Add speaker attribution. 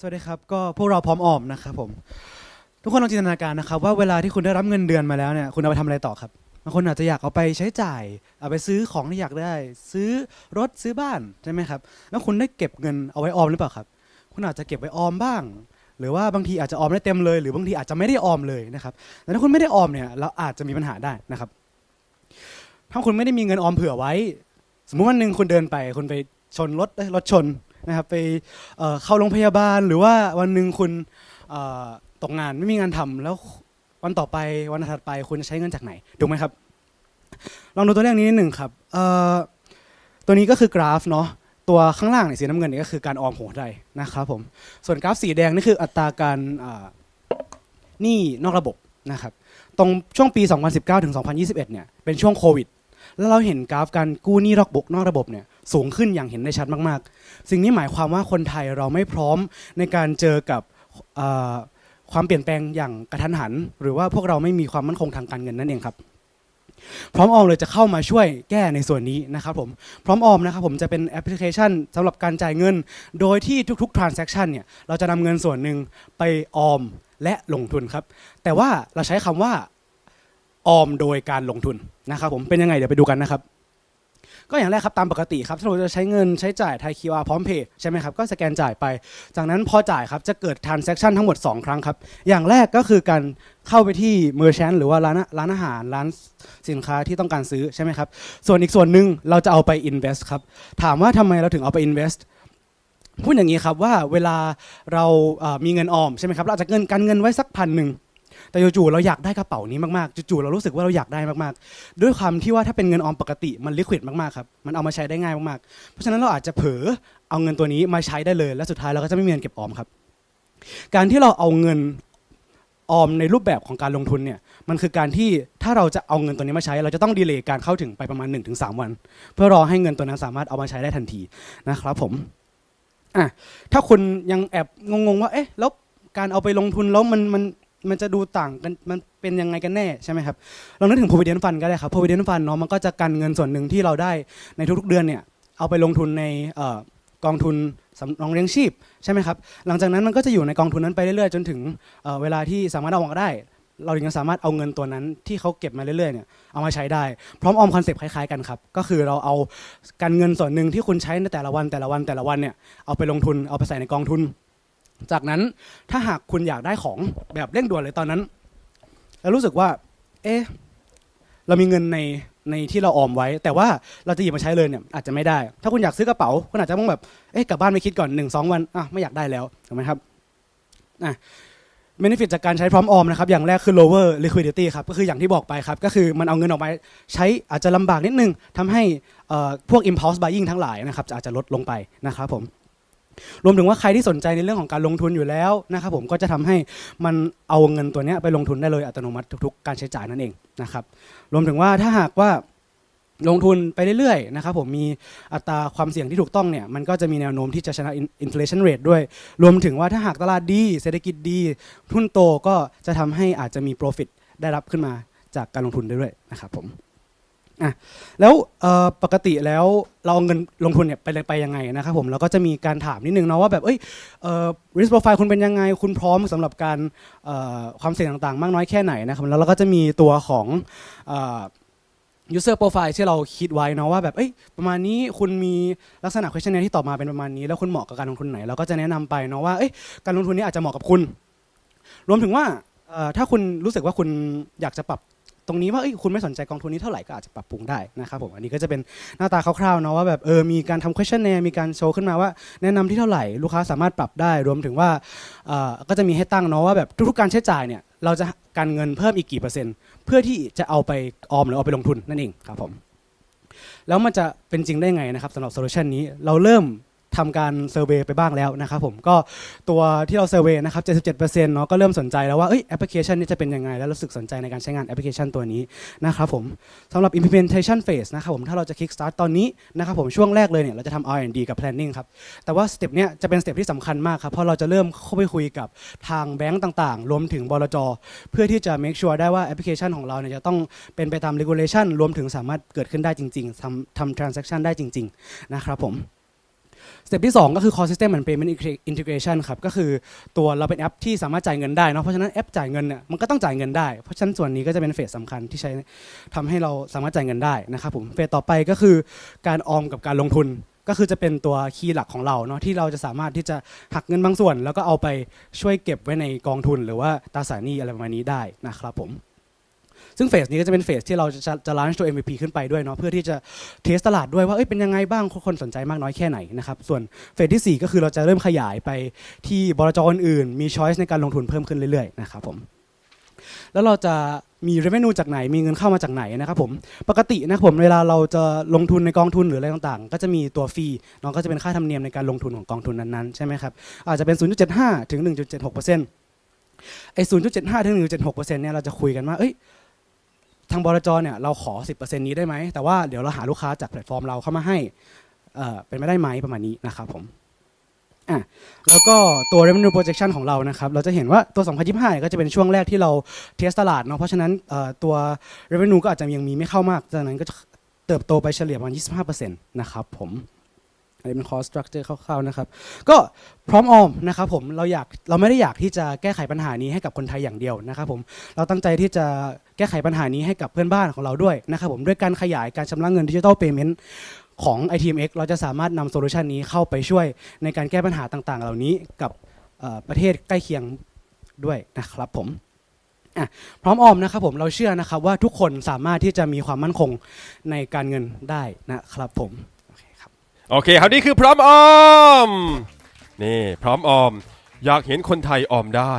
Speaker 1: สวัสดีครับ ก็พวกเราพร้อมออมนะครับผม ทุกคนลองจินตนาการนะครับ ว่าเวลาที่คุณได้รับเงินเดือนมาแล้วเนี่ยคุณเอาไปทำอะไรต่อครับบางคนอาจจะอยากเอาไปใช้จ่าย เอาไปซื้อของที่อยากได้ ซื้อรถซื้อบ้านใช่ไหมครับแล้วคุณได้เก็บเงินเอาไว้ออมหรือเปล่าครับ คุณอาจจะเก็บไว้ออมบ้าง หรือว่าบางทีอาจจะออมได้เต็มเลย หรือบางทีอาจจะไม่ได้ออมเลยนะครับแต่ถ้าคุณไม่ได้ออมเนี่ยเราอาจจะมีปัญหาได้นะครับ ถ้าคุณไม่ได้มีเงินออมเผื่อไว้ สมมุติวันหนึ่งคุณเดินไป คุณไปชนรถเอ้ยรถชน นะครับไปเเข้าโรงพยาบาล หรือว่าวันหนึ่งคุณตกงานไม่มีงานทำแล้ววันต่อไปวันถัดไปคุณจะใช้เงินจากไหนถูกไหมครับ ลองดูตัวเลขนี้นิดหนึ่งครับตัวนี้ก็คือกราฟเนาะตัวข้างล่างเนี่ยสีน้ำเงินนี่ก็คือการออมโหดได้นะครับผมส่วนกราฟสีแดงนี่คืออัตราการหนี้นอกระบบนะครับตรงช่วงปี 2019 ถึง 2021 เนี่ยเป็นช่วงโควิด แล้วเราเห็นกราฟการกู้หนี้นอกบบนอกระบบเนี่ยสูงขึ้นอย่างเห็นได้ชัดมากๆ สิ่งนี้หมายความว่าคนไทยเราไม่พร้อมในการเจอกับความเปลี่ยนแปลงอย่างกระทันหัน หรือว่าพวกเราไม่มีความมั่นคงทางการเงินนั่นเองครับ พร้อมออมเลยจะเข้ามาช่วยแก้ในส่วนนี้นะครับผม พร้อมออมนะครับผมจะเป็นแอปพลิเคชันสำหรับการจ่ายเงิน โดยที่ทุกๆ transaction เนี่ยเราจะนำเงินส่วนหนึ่งไปออมและลงทุนครับ แต่ว่าเราใช้คำว่า ออมโดยการลงทุนนะครับผมเป็นยังไงเดี๋ยวไปดูกันนะครับ ก็อย่างแรกครับตามปกติครับถ้าเราจะใช้เงินใช้จ่ายไทย QR พร้อมเพย์ใช่ไหมครับก็สแกนจ่ายไป จากนั้นพอจ่ายครับจะเกิด transaction ทั้งหมด 2 ครั้งครับ อย่างแรกก็คือการเข้าไปที่ merchant หรือว่าร้านร้านอาหารร้านสินค้าที่ต้องการซื้อใช่ไหมครับส่วนอีกส่วนหนึ่งเราจะเอาไป invest ครับถามว่าทำไมเราถึงเอาไป invest พูดอย่างนี้ครับว่าเวลาเรามีเงินออมใช่ไหมครับเราจะเงินการเงินไว้สักพันหนึ่ง แต่จู่ๆเราอยากได้กระเป๋านี้มากๆจู่ๆเรารู้สึกว่าเราอยากได้มากๆ ด้วยความที่ว่าถ้าเป็นเงินออมปกติมันลิควิดมากๆครับมันเอามาใช้ได้ง่ายมากๆ เพราะฉะนั้นเราอาจจะเผลอเอาเงินตัวนี้มาใช้ได้เลย และสุดท้ายเราก็จะไม่มีเงินเก็บออมครับ การที่เราเอาเงินออมในรูปแบบของการลงทุนเนี่ยมันคือการที่ถ้าเราจะเอาเงินตัวนี้มาใช้ เราจะต้องดีเลย์การเข้าถึงไปประมาณ 1-3 วัน เพื่อรอให้เงินตัวนั้นสามารถเอามาใช้ได้ทันทีนะครับผมอะถ้าคุณยังแอบงงๆว่าเอ๊ะแล้วการเอาไปลงทุนแล้วมันมัน มันจะดูต่างกันมันเป็นยังไงกันแน่ใช่ไหมครับลองนึกถึง provident fund ก็ได้ครับ provident fund เนาะมันก็จะกันเงินส่วนหนึ่งที่เราได้ในทุกๆเดือนเนี่ยเอาไปลงทุนในกองทุนสำรองเลี้ยงชีพใช่ไหมครับหลังจากนั้นมันก็จะอยู่ในกองทุนนั้นไปเรื่อยๆ จนถึงเอ่อเวลาที่สามารถเอาออกได้ เราถึงจะสามารถเอาเงินตัวนั้นที่เขาเก็บมาเรื่อยๆเนี่ยเอามาใช้ได้พร้อมออมคอนเซปต์คล้ายๆกันครับก็คือเราเอาการเงินส่วนหนึ่งที่คุณใช้ในแต่ละวันแต่ละวันแต่ละวันเนี่ยเอาไปลงทุนเอาไปใส่ในกองทุน จากนั้นถ้าหากคุณอยากได้ของแบบเร่งด่วนเลยตอนนั้น แล้วรู้สึกว่า เอ๊ะเรามีเงินในในที่เราออมไว้ แต่ว่าเราจะหยิบมาใช้เลยเนี่ยอาจจะไม่ได้ ถ้าคุณอยากซื้อกระเป๋าคุณอาจจะต้องแบบเอ๊ะกลับบ้านไปคิดก่อนหนึ่งสองวันอะไม่อยากได้แล้วถูกไหมครับอะเบนฟิตจากการใช้พร้อมออมนะครับอย่างแรกคือ lower liquidity ครับก็คืออย่างที่บอกไปครับ ก็คือมันเอาเงินออกมาใช้อาจจะลำบากนิดนึงทำให้พวก impulse buying ทั้งหลายนะครับจะอาจจะลดลงไปนะครับผม รวมถึงว่าใครที่สนใจในเรื่องของการลงทุนอยู่แล้วนะครับผมก็จะทำให้มันเอาเงินตัวนี้ไปลงทุนได้เลยอัตโนมัติทุกๆ การใช้จ่ายนั่นเองนะครับรวมถึงว่าถ้าหากว่าลงทุนไปเรื่อยๆนะครับผมมีอัตราความเสี่ยงที่ถูกต้องเนี่ยมันก็จะมีแนวโน้มที่จะชนะ inflation rate ด้วย รวมถึงว่าถ้าหากตลาดดี เศรษฐกิจดี ทุนโตก็จะทำให้อาจจะมี profit ได้รับขึ้นมาจากการลงทุนได้ด้วยนะครับผม อะแล้วปกติแล้วเราเอาเงินลงทุนเนี่ยไปไปยังไงนะครับผมเราก็จะมีการถามนิดนึงเนาะว่าแบบเอ้ยเอ่อ risk profile คุณเป็นยังไง คุณพร้อมสำหรับการความเสี่ยงต่างๆ มากน้อยแค่ไหนนะครับแล้วเราก็จะมีตัวของยูเอ่อ user profile ที่เราคิดไว้เนาะว่าแบบเอ้ยประมาณนี้คุณมีลักษณะ questionnaire ที่ตอบมาเป็นประมาณนี้ แล้วคุณเหมาะกับการลงทุนไหน เราก็จะแนะนำไปเนาะว่าเอ้ยการลงทุนนี้อาจจะเหมาะกับคุณ รวมถึงว่าถ้าคุณรู้สึกว่าคุณอยากจะปรับ ตรงนี้ว่าเอ้ยคุณไม่สนใจกองทุนนี้เท่าไหร่ก็อาจจะปรับปรุงได้นะครับผมอันนี้ก็จะเป็นหน้าตาคร่าวๆเนาะว่าแบบเออมีการทำ questionnaire มีการโชว์ขึ้นมาว่า แนะนำที่เท่าไหร่ลูกค้าสามารถปรับได้รวมถึงว่าเออก็จะมีให้ตั้งเนาะว่าแบบทุกๆการใช้จ่ายเนี่ยเราจะการเงินเพิ่มอีกกี่เปอร์เซ็นต์ เพื่อที่จะเอาไปออมหรือเอาไปลงทุนนั่นเองครับผมแล้วมันจะเป็นจริงได้ไงนะครับสำหรับโซลูชันนี้เราเริ่ม ทำการเซอร์เวยไปบ้างแล้วนะครับผมก็ตัวที่เราเซอร์เวยนะครับ 77%เนาะก็เริ่มสนใจแล้วว่าเอ้ยแอปพลิเคชันนี้จะเป็นยังไง แล้วรู้สึกสนใจในการใช้งานแอปพลิเคชันตัวนี้นะครับผมสำหรับ implementation phase นะครับผมถ้าเราจะ kick start ตอนนี้นะครับผมช่วงแรกเลยเนี่ยเราจะทำ R&D กับ planning ครับแต่ว่าสเต็ปเนี้ยจะเป็นสเต็ปที่สำคัญมากครับเพราะเราจะเริ่มเข้าไปคุยกับทางแบงก์ต่างๆ รวมถึงบลจเพื่อที่จะ make sure ได้ว่าแอปพลิเคชันของเราเนี่ยจะต้องเป็นไปตาม regulation รวมถึงสามารถเกิดขึ้นได้จริง ๆทำทำ transaction ได้จริง ๆ นะครับผม สเต็ปที่ 2 ก็คือ Core System and Payment Integration ครับ ก็คือตัวเราเป็นแอปที่สามารถจ่ายเงินได้เนาะเพราะฉะนั้นแอปจ่ายเงินเนี่ยมันก็ต้องจ่ายเงินได้ เพราะฉะนั้นส่วนนี้ก็จะเป็นเฟสสำคัญที่ใช้ทำให้เราสามารถจ่ายเงินได้นะครับผมเฟสต่อไปก็คือการออมกับการลงทุนก็คือจะเป็นตัวคีย์หลักของเราเนาะที่เราจะสามารถที่จะหักเงินบางส่วน แล้วก็เอาไปช่วยเก็บไว้ในกองทุน หรือว่าตราสารหนี้อะไรประมาณนี้ได้นะครับผม ซึ่งเฟสนี้ก็จะเป็นเฟสที่เราจะจะจะ launch ตัว MVP ขึ้นไปด้วยเนาะเพื่อที่จะเทสตลาดด้วยว่าเอ้ยเป็นยังไงบ้างคนสนใจมากน้อยแค่ไหนนะครับส่วนเฟสที่ 4 ก็คือเราจะเริ่มขยายไปที่บลจอื่น มี choice ในการลงทุนเพิ่มขึ้นเรื่อยๆนะครับผมแล้วเราจะมี revenue จากไหน มีเงินเข้ามาจากไหนนะครับผม ปกตินะครับผมเวลาเราจะลงทุนในกองทุนหรืออะไรต่างๆ ก็จะมีตัวฟรีเนาะก็จะเป็นค่าธรรมเนียมในการลงทุนของกองทุนนั้นๆ ใช่ไหมครับ อาจจะเป็น 0.75 ถึง 1.76%ไอ้ 0.75 ถึง 1.76%เนี่ยเราจะคุยกันว่า เอ้ย ทางบรจเนี่ยเราขอ 10%นี้ได้ไหม แต่ว่าเดี๋ยวเราหาลูกค้าจากแพลตฟอร์มเราเข้ามาให้เอ่อเป็นไม่ได้ไหมประมาณนี้นะครับผมอะแล้วก็ตัว revenue projection ของเรานะครับ เราจะเห็นว่าตัว 2025 ก็จะเป็นช่วงแรกที่เราเทสตลาดเนาะเพราะฉะนั้นเอ่อตัว revenue ก็อาจจะยังมีไม่เข้ามากจากนั้นก็เติบโตไปเฉลี่ยประมาณ 25%นะครับผม อันนี้เป็น cost structure คร่าวๆนะครับ ก็พร้อมออมนะครับผมเราอยากเราไม่ได้อยากที่จะแก้ไขปัญหานี้ให้กับคนไทยอย่างเดียวนะครับผมเราตั้งใจที่จะแก้ไขปัญหานี้ให้กับเพื่อนบ้านของเราด้วยนะครับผมด้วยการขยายการชำระเงินดิจิทัลเพย์เมนต์ของ ITMX เราจะสามารถนำโซลูชันนี้เข้าไปช่วยในการแก้ปัญหาต่างๆ เหล่านี้กับประเทศใกล้เคียงด้วยนะครับผมพร้อมออมนะครับผมเราเชื่อนะครับว่าทุกคนสามารถที่จะมีความมั่นคงในการเงินได้นะครับผม
Speaker 2: โอเคครับนี่คือพร้อมออม นี่พร้อมออม อยากเห็นคนไทยออมได้